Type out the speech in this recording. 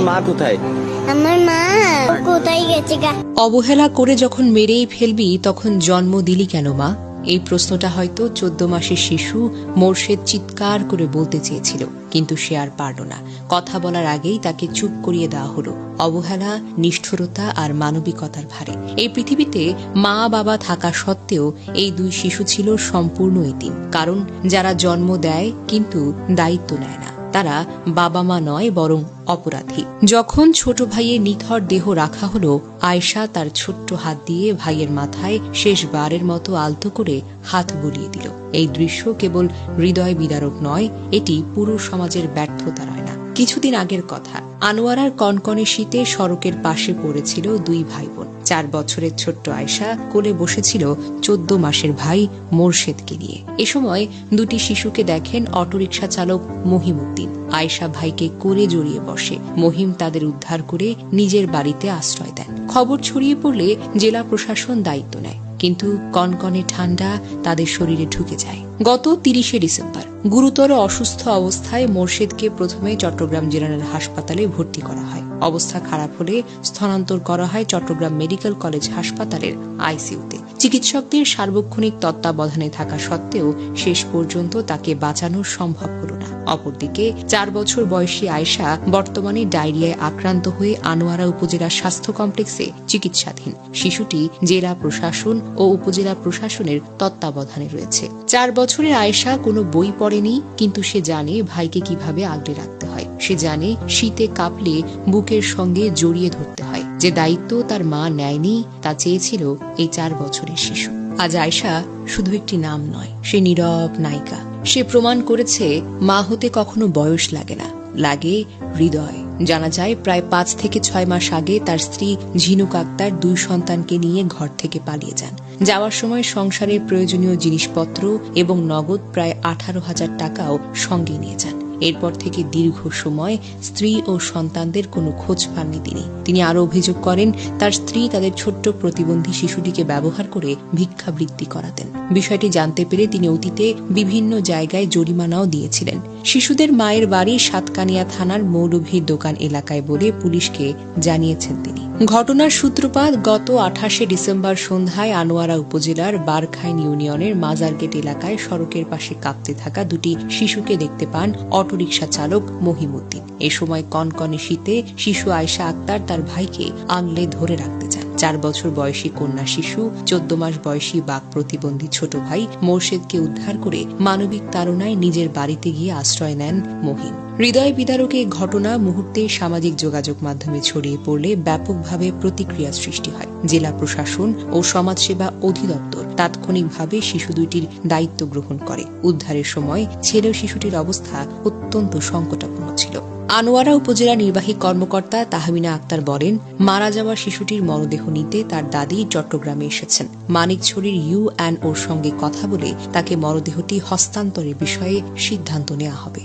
তোমার মা কোথায়? আমার মা কোথায় গেছে গা? অবহেলা করে যখন মেরেই ফেলবি তখন জন্ম দিলি কেন মা? এই প্রশ্নটা হয়তো চোদ্দ মাসের শিশু মোর্শেদ চিৎকার করে বলতে চেয়েছিল কিন্তু সে আর পারল না। কথা বলার আগেই তাকে চুপ করিয়ে দেওয়া হলো। অবহেলা নিষ্ঠুরতা আর মানবিকতার ভারে। এই পৃথিবীতে মা বাবা থাকা সত্ত্বেও এই দুই শিশু ছিল সম্পূর্ণ এতিম কারণ যারা জন্ম দেয় কিন্তু দায়িত্ব নেয় না। তারা বাবা মা নয় বরং অপরাধী। যখন ছোট ভাইয়ের নিথর দেহ রাখা হলো আয়সা তার ছোট্ট হাত দিয়ে ভাইয়ের মাথায় শেষবারের মতো আলতো করে হাত বুলিয়ে দিল। এই দৃশ্য কেবল হৃদয় বিদারক নয়, এটি পুরো সমাজের ব্যর্থতা নয় না কিছুদিন আগের কথা। আনোয়ারার কনকনে শীতে সড়কের পাশে পড়েছিল দুই ভাই বোন চার বছরের ছোট্ট আয়শা কোলে বসেছিল চোদ্দ মাসের ভাই মোরশেদকে নিয়ে। এ সময় দুটি শিশুকে দেখেন অটোরিকশা চালক মহিমুদ্দিন। আয়শা ভাইকে কোলে জড়িয়ে বসে। মহিম তাদের উদ্ধার করে নিজের বাড়িতে আশ্রয় দেন। খবর ছড়িয়ে পড়লে জেলা প্রশাসন দায়িত্ব নেয়। কিন্তু কনকনে ঠান্ডা তাদের শরীরে ঢুকে যায়। গত তিরিশে ডিসেম্বর, গুরুতর অসুস্থ অবস্থায় মোর্শেদকে প্রথমে চট্টগ্রাম জেনারেল হাসপাতালে ভর্তি করা হয়। অবস্থা খারাপ হলে স্থানান্তর করা হয় চট্টগ্রাম মেডিকেল কলেজ হাসপাতালের আইসিইউতে। চিকিৎসকদের সার্বক্ষণিক তত্ত্বাবধানে থাকা সত্ত্বেও শেষ পর্যন্ত তাকে বাঁচানো সম্ভব হল না। অপরদিকে, চার বছর বয়সী আয়শা বর্তমানে ডায়রিয়ায় আক্রান্ত হয়ে আনোয়ারা উপজেলা স্বাস্থ্য কমপ্লেক্সে চিকিৎসাধীন। শিশুটি জেলা প্রশাসন ও উপজেলা প্রশাসনের তত্ত্বাবধানে রয়েছে। চার বছরের আয়শা কোনো বই পড়েনি, কিন্তু সে জানে ভাইকে কীভাবে আগলে রাখতে সে জানে শীতে কাঁপলে বুকের সঙ্গে জড়িয়ে ধরতে হয়। যে দায়িত্ব তার মা নেয়নি, তা চেয়েছিল এই চার বছরের শিশু। আজ আয়শা শুধু একটি নাম নয়, সে নীরব নায়িকা। সে প্রমাণ করেছে মা হতে কখনো বয়স লাগে না, লাগে হৃদয়। জানা যায় প্রায় পাঁচ থেকে ছয় মাস আগে তার স্ত্রী ঝিনুক আক্তার দুই সন্তানকে নিয়ে ঘর থেকে পালিয়ে যান। যাওয়ার সময় সংসারের প্রয়োজনীয় জিনিসপত্র এবং নগদ প্রায় আঠারো হাজার টাকাও সঙ্গে নিয়ে যান। এরপর থেকে দীর্ঘ সময় স্ত্রী ও সন্তানদের কোনো খোঁজ পাননি তিনি। তিনি আরও অভিযোগ করেন, তার স্ত্রী তাদের ছোট্ট প্রতিবন্ধী শিশুটিকে ব্যবহার করে ভিক্ষাবৃত্তি করাতেন। বিষয়টি জানতে পেরে তিনি অতীতে বিভিন্ন জায়গায় জরিমানাও দিয়েছিলেন। শিশুদের মায়ের বাড়ি সাতকানিয়া থানার মৌলভীর দোকান এলাকায় বলে পুলিশকে জানিয়েছেন তিনি। ঘটনার সূত্রপাত গত আঠাশে ডিসেম্বর সন্ধ্যায় আনোয়ারা উপজেলার বারখাইন ইউনিয়নের মাজারগেট এলাকায় সড়কের পাশে কাঁপতে থাকা দুটি শিশুকে দেখতে পান অটোরিকশা চালক মহিমুদ্দিন। এ সময় কনকনে শীতে শিশু আয়শা আক্তার তার ভাইকে আংলে ধরে রাখতে চার বছর বয়সী কন্যা শিশু, চোদ্দ মাস বয়সী বাঘ প্রতিবন্ধী ছোট ভাই মোর্শেদকে উদ্ধার করে মানবিক তাড়নায় নিজের বাড়িতে গিয়ে আশ্রয় নেন মহিম। হৃদয় বিদারক ঘটনা মুহূর্তে সামাজিক যোগাযোগ মাধ্যমে ছড়িয়ে পড়লে ব্যাপকভাবে প্রতিক্রিয়া সৃষ্টি হয়। জেলা প্রশাসন ও সমাজসেবা অধিদপ্তর তাৎক্ষণিকভাবে শিশু দুইটির দায়িত্ব গ্রহণ করে। উদ্ধারের সময় ছেলে শিশুটির অবস্থা অত্যন্ত সংকটাপন্ন ছিল। আনোয়ারা উপজেলা নির্বাহী কর্মকর্তা তাহমিনা আক্তার বলেন, মারা যাওয়া শিশুটির মরদেহ নিতে তার দাদি চট্টগ্রামে এসেছেন। মানিকছড়ির ইউ অ্যান্ড ওর সঙ্গে কথা বলে তাকে মরদেহটি হস্তান্তরের বিষয়ে সিদ্ধান্ত নেওয়া হবে।